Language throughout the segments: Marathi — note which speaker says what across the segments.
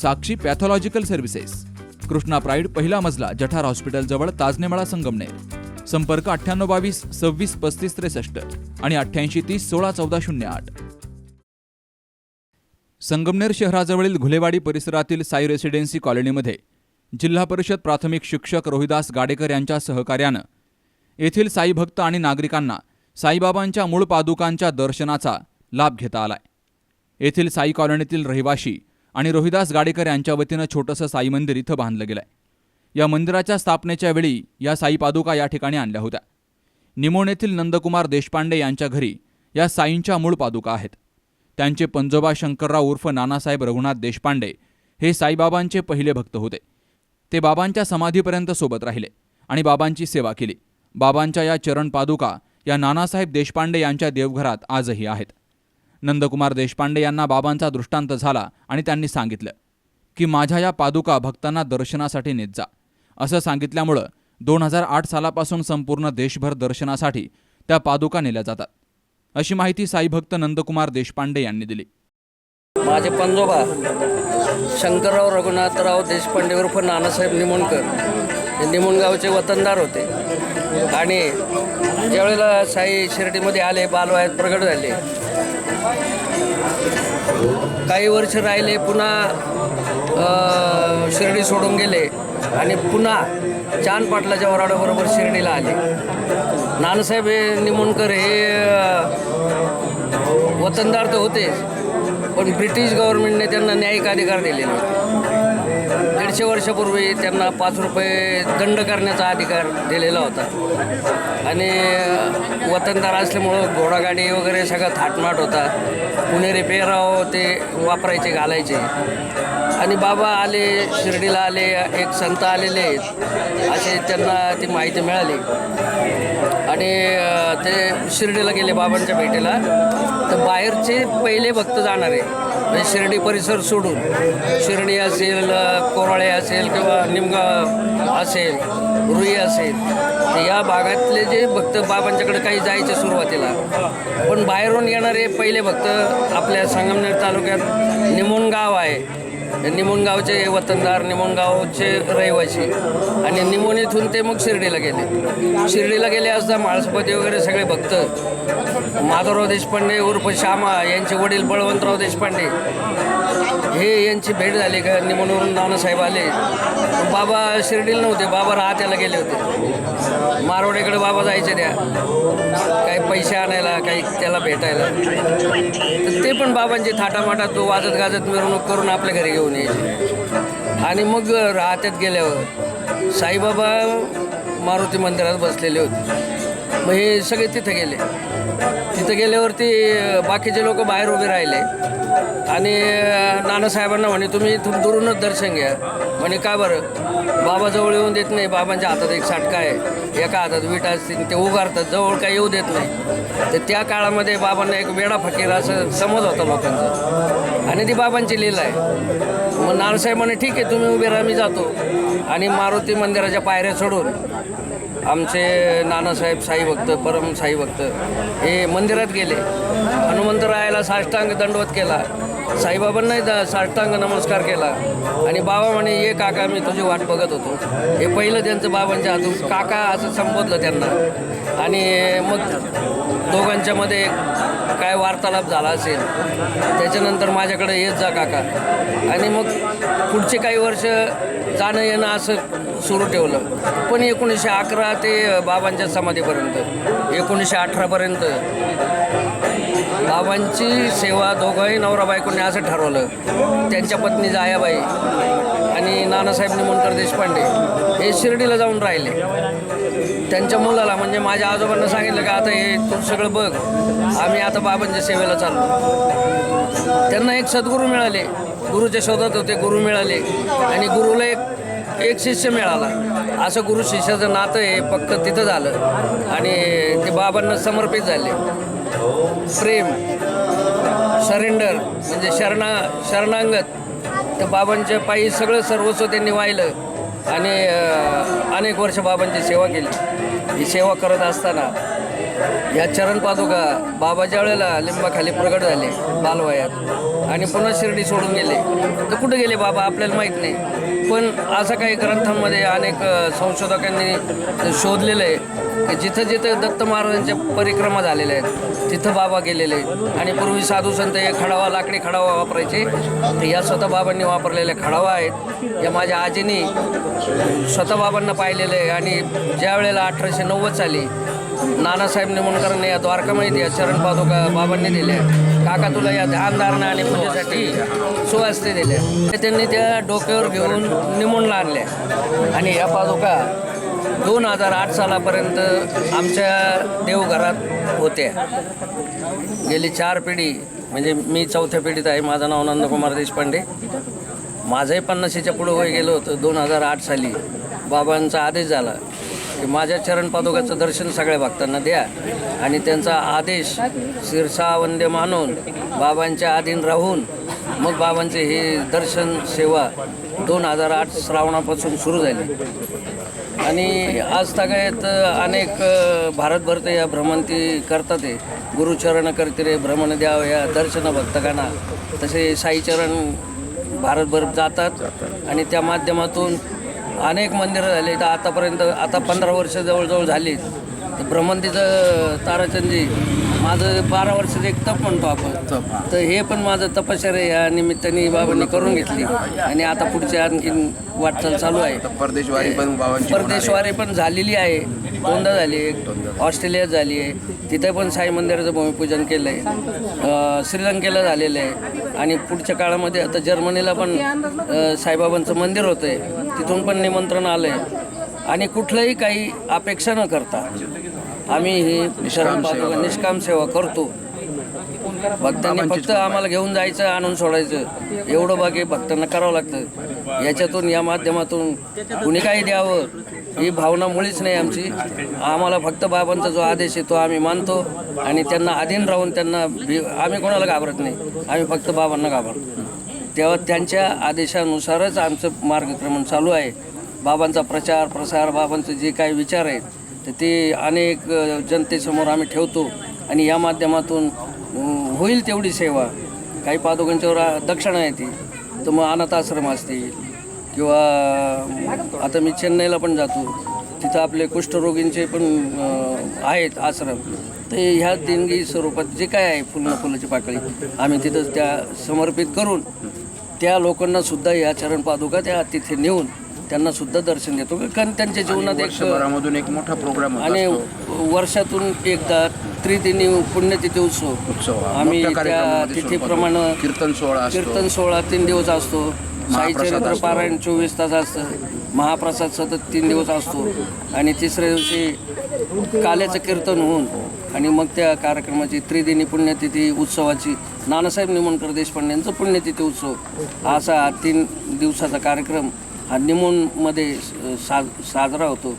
Speaker 1: Sakshi pathological services Krishna pride पहिला मजला जठार हॉस्पिटलजवळ ताजनेमाळा संगमनेर. संपर्क अठ्ठ्याण्णव बावीस सव्वीस पस्तीस त्रेसष्ट आणि अठ्ठ्याऐंशी तीस सोळा चौदा शून्य आठ. संगमनेर शहराजवळील घुलेवाडी परिसरातील साई रेसिडेन्सी कॉलनीमध्ये जिल्हा परिषद प्राथमिक शिक्षक रोहिदास गाडेकर यांच्या सहकार्यानं येथील साई भक्त आणि नागरिकांना साईबाबांच्या मूळ पादुकांच्या दर्शनाचा लाभ घेता आलाय. येथील साई कॉलनीतील रहिवाशी आणि रोहिदास गाडेकर यांच्या वतीनं छोटंसं साई मंदिर इथं बांधलं गेलंय. या मंदिराच्या स्थापनेच्या वेळी या साई पादुका या ठिकाणी आणल्या होत्या. निमोण येथील नंदकुमार देशपांडे यांच्या घरी या साईंच्या मूळ पादुका आहेत. त्यांचे पंजोबा शंकरराव उर्फ नानासाहेब रघुनाथ देशपांडे हे साईबाबांचे पहिले भक्त होते. ते बाबांच्या समाधीपर्यंत सोबत राहिले आणि बाबांची सेवा केली. बाबांच्या या चरण पादुका या नानासाहेब देशपांडे यांच्या देवघरात आजही आहेत. नंदकुमार देशपांडे यांना बाबांचा दृष्टांत झाला आणि त्यांनी सांगितलं की माझ्या या पादुका भक्तांना दर्शनासाठी नेत जा. असं सांगितल्यामुळं दोन हजार आठ सालापासून संपूर्ण देशभर दर्शनासाठी त्या पादुका नेल्या जातात. अशी माहिती साईभक्त नंदकुमार देशपांडे यांनी दिली.
Speaker 2: माझे पंजोबा शंकरराव रघुनाथराव देशपांडे उर्फ नानासाहेब निमोणकर हे निमोणगावचे वतनदार होते. आणि ज्यावेळेला साई शिर्डीमध्ये आले बालवायात प्रगट झाले काही वर्ष राहिले पुन्हा शिर्डी सोडून गेले आणि पुन्हा चांद पाटलाच्या वराडाबरोबर शिर्डीला आले. नानासाहेब हे निमोणकर हे वतनदार तर होते पण ब्रिटिश गव्हर्नमेंटने त्यांना न्यायिक अधिकार दिलेले होते. दीडशे वर्षापूर्वी त्यांना पाच रुपये दंड करण्याचा अधिकार दिलेला होता. आणि वतनदार असल्यामुळं घोडागाडी वगैरे सगळं थाटमाट होता. पुणेरी पेराव ते वापरायचे घालायचे. आणि बाबा आले शिर्डीला आले एक संत आलेले आहेत. असे त्यांना ती माहिती मिळाली. आणि ते शिर्डीला गेले बाबांच्या भेटीला. तर बाहेरचे पहिले भक्त जाणार. आहे म्हणजे शिर्डी परिसर सोडून. शिर्डी असेल कोराळे असेल किंवा निमगाव असेल रुई असेल तर या भागातले जे भक्त बाबांच्याकडे काही जायचे सुरुवातीला पण बाहेरून येणारे पहिले भक्त आपल्या संगमनेर तालुक्यात निमोण गाव आहे. निमोणगावचे वतनदार निमोणगावचे रहिवासी आणि निमोणीतून ते मग शिर्डीला गेले. शिर्डीला गेले असता माळसपती वगैरे सगळे भक्त माधवराव देशपांडे उर्फ श्यामा यांचे वडील बळवंतराव देशपांडे. हे यांची भेट झाली का निमणवरून नानासाहेब आले. बाबा शिर्डीला नव्हते बाबा राहत्याला गेले होते. मारवाडीकडे बाबा जायचे त्या. काही पैसे आणायला काही त्याला भेटायला. तर ते पण बाबांची थाटामाटात तो वाजत गाजत मिरवणूक करून आपल्या घरी घेऊन यायचे. आणि मग राहत्यात गेल्यावर साईबाबा मारुती मंदिरात बसलेले होते. मग हे सगळे तिथं गेले. तिथं गेल्यावरती बाकीचे लोक बाहेर उभे राहिले. आणि नानासाहेबांना म्हणे तुम्ही इथून दुरूनच दर्शन घ्या. म्हणे का बरं? बाबा जवळ येऊन देत नाही. बाबांच्या हातात एक साटका आहे. एका हातात विटा असतील ते उगारतात. जवळ काही येऊ देत नाही. तर त्या काळामध्ये बाबांना एक वेडा फकीर असं समज होता लोकांचा. आणि ती बाबांची लीला आहे. मग नानासाहेब म्हणे ठीक आहे तुम्ही उभे राहा मी जातो. आणि मारुती मंदिराच्या पायऱ्या सोडून आमचे नानासाहेब साई भक्त परम साई भक्त हे मंदिरात गेले. हनुमंतरायाला साष्टांग दंडवत केला. साईबाबांनाही द साष्टांग नमस्कार केला. आणि बाबा म्हणे ये काका मी तुझी वाट बघत होतो. हे पहिलं त्यांचं बाबांच्या हातून काका असं संबोधलं त्यांना. आणि मग दोघांच्यामध्ये काय वार्तालाप झाला असेल त्याच्यानंतर माझ्याकडे येत जा काका. आणि मग पुढचे काही वर्ष जाणं येणं असं सुरू ठेवलं. पण एकोणीसशे अकरा ते बाबांच्या समाधीपर्यंत एकोणीसशे अठरापर्यंत बाबांची सेवा दोघंही नवरा बायकोने असं ठरवलं. त्यांच्या पत्नी जायाबाई आणि नानासाहेब निमोणकर देशपांडे हे शिर्डीला जाऊन राहिले. त्यांच्या मुलाला म्हणजे माझ्या आजोबांना सांगितलं का आता हे तू सगळं बघ आम्ही आता बाबांच्या सेवेला चाललो. त्यांना एक सद्गुरू मिळाले. गुरुच्या शोधात होते गुरु मिळाले. आणि गुरुला एक एक शिष्य मिळाला. असं गुरु शिष्याचं नातं आहे फक्त तिथं झालं. आणि ते बाबांना समर्पित झाले. प्रेम सरेंडर म्हणजे शरणा शरणांगत. त्या बाबांच्या पायी सगळं सर्वस्व त्यांनी वाहिलं. आणि अनेक वर्ष बाबांची सेवा केली. ही सेवा करत असताना या चरण पादुका बाबा ज्या वेळेला लिंबाखाली प्रगट झाले बालवयात. आणि पुन्हा शिर्डी सोडून गेले. तर कुठे गेले बाबा? आपल्याला माहीत नाही. पण असं काही ग्रंथांमध्ये अनेक संशोधकांनी शोधलेलं आहे. जिथं जिथं दत्त महाराजांच्या परिक्रमा झालेल्या आहेत तिथं बाबा गेलेले आहेत. आणि पूर्वी साधू संत हे खडावा लाकडी खडावा वापरायचे. तर या स्वतः बाबांनी वापरलेल्या खडावा आहेत. या माझ्या आजीनी स्वतः बाबांना पाहिलेलं आहे. आणि ज्या वेळेला अठराशे नव्वद साली नानासाहेब निमोणकरांनी या द्वारकामध्ये या चरण पादुका बाबांनी दिल्या काका तुला या ध्यानधारणा आणि पूजेसाठी सुवास्ते दिल्या ते त्यांनी त्या डोक्यावर घेऊन निमोणला आणल्या आणि या पादुका दोन हजार आठ सालापर्यंत आमच्या देवघरात होत्या. गेली चार पिढी म्हणजे मी चौथ्या पिढीत आहे माझं नाव नंदकुमार देशपांडे. माझंही पन्नाशीच्या पुढं वय गेलं होतं दोन हजार आठ साली. बाबांचा आदेश झाला की माझ्या चरणपादुकाचं दर्शन सगळ्या भक्तांना द्या आणि त्यांचा आदेश शिरसावंद्य मानून बाबांच्या अधीन राहून मग बाबांचे हे दर्शन सेवा दोन हजार आठ श्रावणापासून सुरू झाली. आणि आज तागायत अनेक भारतभर ते या भ्रमंती करतात आहे गुरुचरण करते रे भ्रमण द्यावं या दर्शन भक्तकांना तसे साईचरण भारतभर जातात आणि त्या माध्यमातून अनेक मंदिरं झाली. तर आतापर्यंत आता पंधरा वर्ष जवळजवळ झाली तर भ्रमंतीचं ताराचंदी माझं बारा वर्षाचं एक तप म्हणतो आपण. तर हे पण माझं तपश्चर्या या निमित्ताने बाबांनी करून घेतली. आणि आता पुढची आणखीन वाटचाल चालू आहे.
Speaker 3: परदेशवारी पण आहे.
Speaker 2: परदेशवारी पण झालेली आहे. दोनदा झाली एक. ऑस्ट्रेलियात झाली आहे. तिथे पण साई मंदिराचं भूमिपूजन केलं आहे श्रीलंकेला झालेलं आहे. आणि पुढच्या काळामध्ये आता जर्मनीला पण साईबाबांचं मंदिर होतं आहे तिथून पण निमंत्रण आलं आहे आणि कुठलंही काही अपेक्षा न करता. आम्ही ही शरण पादुका निष्काम सेवा करतो. भक्तांनी फक्त आम्हाला घेऊन जायचं आणून सोडायचं. एवढं बाकी भक्तांना करावं लागतं. याच्यातून या माध्यमातून कुणी काही द्यावं ही भावना मुळीच नाही आमची. आम्हाला फक्त बाबांचा जो आदेश आहे तो आम्ही मानतो आणि त्यांना अधीन राहून त्यांना भी आम्ही कोणाला घाबरत नाही. आम्ही फक्त बाबांना घाबरतो. तेव्हा त्यांच्या आदेशानुसारच आमचं मार्गक्रमण चालू आहे. बाबांचा प्रचार प्रसार बाबांचे जे काही विचार आहेत तर ते अनेक जनतेसमोर आम्ही ठेवतो आणि या माध्यमातून होईल तेवढी सेवा. काही पादुकांच्यावर दक्षिणा येते तर मग अनाथ आश्रम असतील किंवा आता मी चेन्नईला पण जातो. तिथं आपले कुष्ठरोगींचे पण आहेत आश्रम. ते ह्या देणगी स्वरूपात जे काय आहे फुलं फुलाची पाकळी आम्ही तिथं त्या समर्पित करून त्या लोकांनासुद्धा या चरण पादुका त्या तिथे नेऊन त्यांना सुद्धा दर्शन देतो. कारण त्यांच्या जीवनात एक
Speaker 3: वर्षभरामधून एक मोठा प्रोग्राम
Speaker 2: आणि. वर्षातून एकदा त्रिदिनी पुण्यतिथी उत्सव.
Speaker 3: उत्सव.
Speaker 2: आम्ही त्या तिथीप्रमाणे
Speaker 3: कीर्तन सोहळा
Speaker 2: कीर्तन सोहळा तीन दिवस असतो. साई चरित्र
Speaker 3: असतो.
Speaker 2: पारायण चोवीस तास असतं. महाप्रसाद सतत तीन दिवस असतो. आणि तिसऱ्या दिवशी काल्याचं कीर्तन होऊन आणि मग त्या कार्यक्रमाची त्रिदिनी पुण्यतिथी उत्सवाची नानासाहेब निमोणकर देशपांडे पुण्यतिथी उत्सव. असा तीन दिवसाचा कार्यक्रम हा निमोणमध्ये सा साजरा होतो.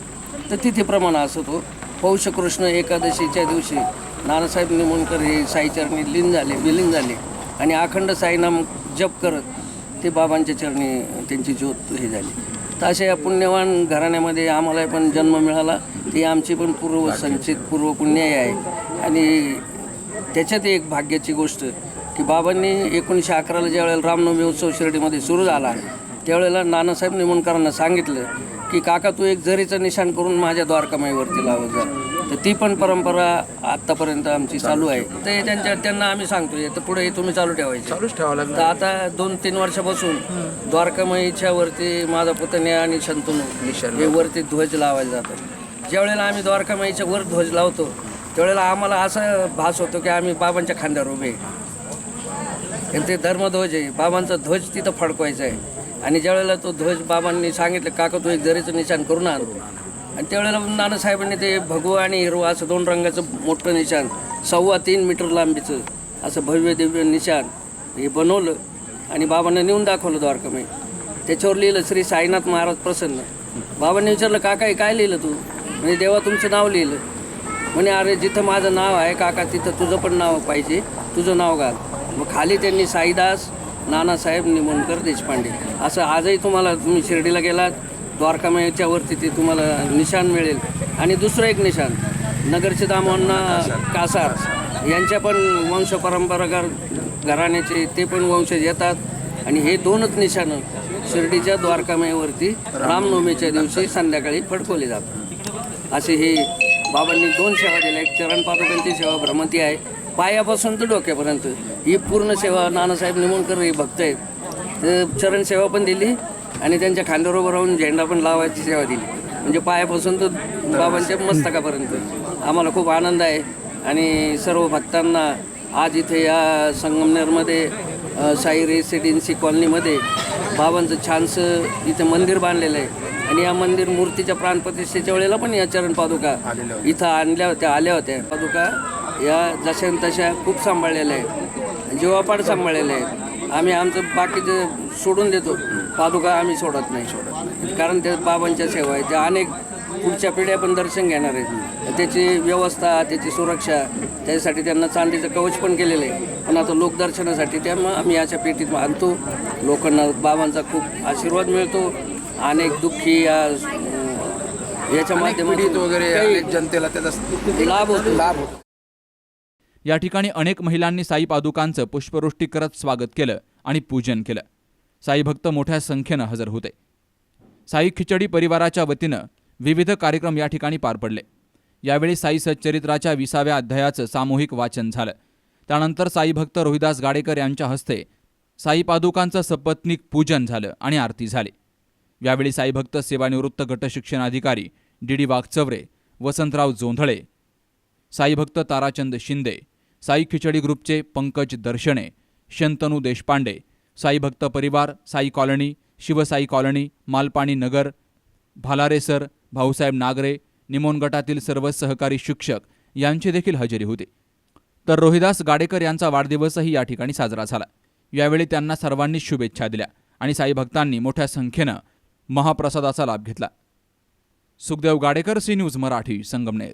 Speaker 2: तर तिथीप्रमाणे असतो पौष कृष्ण एकादशीच्या दिवशी नानासाहेब निमोणकर हे साईचरणी लीन झाले विलीन झाले आणि अखंड साईनाम जप करत ते बाबांच्या चरणी त्यांची ज्योत हे झाली. तर अशा या पुण्यवान घराण्यामध्ये आम्हाला पण जन्म मिळाला. ती आमची पण पूर्व संचित पूर्व पुण्याई आहे. आणि त्याच्यात एक भाग्याची गोष्ट की बाबांनी एकोणीसशे अकराला ज्यावेळेला रामनवमी उत्सव शिर्डीमध्ये सुरू झाला त्यावेळेला नानासाहेब निमोणकरांना सांगितलं की काका तू एक जरीचं निशाण करून माझ्या द्वारकामाईवरती लावत जा. तर ती पण परंपरा आत्तापर्यंत आमची चालू आहे. ते त्यांच्या त्यांना आम्ही सांगतोय तर पुढे तुम्ही चालू ठेवायचे.
Speaker 3: चालूच ठेवावं लागेल
Speaker 2: तर आता दोन तीन वर्षापासून द्वारकामाईच्या वरती माझा पुतण्या आणि शंतनू हे वरती ध्वज लावायला जातात. ज्या वेळेला आम्ही द्वारकामाईच्या वर ध्वज लावतो त्यावेळेला आम्हाला असा भास होतो की आम्ही बाबांच्या खांद्यावर उभे. आहे. आणि ते धर्मध्वज आहे. बाबांचा ध्वज तिथं फडकवायचा आहे. आणि ज्यावेळेला तो ध्वज बाबांनी सांगितलं काका तू एक जरीचं निशाण करून आण. आणि त्यावेळेला नानासाहेबांनी ते भगवा आणि हिरवा असं दोन रंगाचं मोठं निशाण सव्वा तीन मीटर लांबीचं असं भव्य दिव्य निशाण हे बनवलं आणि बाबांना नेऊन दाखवलं द्वारकामाई त्याच्यावर लिहिलं श्री साईनाथ महाराज प्रसन्न. बाबांनी विचारलं काका हे काय लिहिलं तू? म्हणजे देवा तुमचं नाव लिहिलं. म्हणे अरे जिथं माझं नाव आहे काका तिथं तुझं पण नाव पाहिजे तुझं नाव घाल. मग खाली त्यांनी साईदास नानासाहेब निमोणकर देशपांडे. असं आजही तुम्हाला तुम्ही शिर्डीला गेलात द्वारकामाईच्या वरती ते तुम्हाला निशाण मिळेल. आणि दुसरं एक निशाण नगरचे दामोंना कासार. यांच्या पण वंश परंपरागत घराण्याचे ते पण वंशज येतात. आणि हे दोनच निशाणं शिर्डीच्या द्वारकामाईवरती रामनवमीच्या दिवशी संध्याकाळी फडकवले जातात. असे हे बाबांनी दोन सेवा दिल्या. एक चरण पादुकांची सेवा भ्रमंती आहे. पायापासून तर डोक्यापर्यंत. ही पूर्ण सेवा नानासाहेब निमोणकर हे भक्त आहेत. तर चरण सेवा पण दिली आणि त्यांच्या खांद्यावर राहून झेंडा पण लावायची सेवा दिली. म्हणजे पायापासून तर बाबांच्या मस्तकापर्यंत. आम्हाला खूप आनंद आहे. आणि सर्व भक्तांना आज इथे या संगमनेरमध्ये साई रेसिडेन्सी कॉलनीमध्ये बाबांचं छानसं इथं मंदिर बांधलेलं आहे. आणि या मंदिर मूर्तीच्या प्राणप्रतिष्ठेच्या वेळेला पण या चरण पादुका इथं आणल्या होत्या आल्या होत्या. पादुका या जशा तशा खूप सांभाळलेल्या आहेत. जीवापाड सांभाळलेल्या आहेत. आम्ही आमचं बाकीचं सोडून देतो. पादुका आम्ही सोडत नाही. सोडत कारण त्या बाबांच्या सेवा आहे त्या अनेक पुढच्या पिढ्या पण दर्शन घेणार आहेत. त्याची व्यवस्था त्याची सुरक्षा त्याच्यासाठी त्यांना चांदीचं कवच पण केलेलं आहे. पण आता लोकदर्शनासाठी त्यामुळे आम्ही अशा पेटीत आणतो. लोकांना बाबांचा खूप आशीर्वाद मिळतो. अनेक दुःखी या याच्या माध्यमातून
Speaker 3: वगैरे जनतेला त्याचा
Speaker 2: लाभ होतो.
Speaker 3: लाभ होतो.
Speaker 1: या ठिकाणी अनेक महिलांनी साई पादुकांचं पुष्पवृष्टी करत स्वागत केलं आणि पूजन केलं. साई भक्त मोठ्या संख्येनं हजर होते. साई खिचडी परिवाराच्या वतीनं विविध कार्यक्रम या ठिकाणी पार पडले. यावेळी साई सच्चरित्राच्या विसाव्या अध्यायाचं सामूहिक वाचन झालं. त्यानंतर साई भक्त रोहिदास गाडेकर यांच्या हस्ते साई पादुकांचं सपत्नीक पूजन झालं आणि आरती झाली. यावेळी साई भक्त सेवानिवृत्त गट शिक्षणाधिकारी डी डी वाघचवरे वसंतराव जोंधळे साई भक्त ताराचंद शिंदे साई खिचडी ग्रुपचे पंकज दर्शने शंतनू देशपांडे साई भक्त परिवार साई कॉलनी शिवसाई कॉलनी मालपाणी नगर भालारेसर भाऊसाहेब नागरे निमोन गटातील सर्व सहकारी शिक्षक यांची देखील हजेरी होती. तर रोहिदास गाडेकर यांचा वाढदिवसही या ठिकाणी साजरा झाला. यावेळी त्यांना सर्वांनी शुभेच्छा दिल्या आणि साई भक्तांनी मोठ्या संख्येनं महाप्रसादाचा लाभ घेतला. Sukhdev Gadekar C news Marathi Sangamner.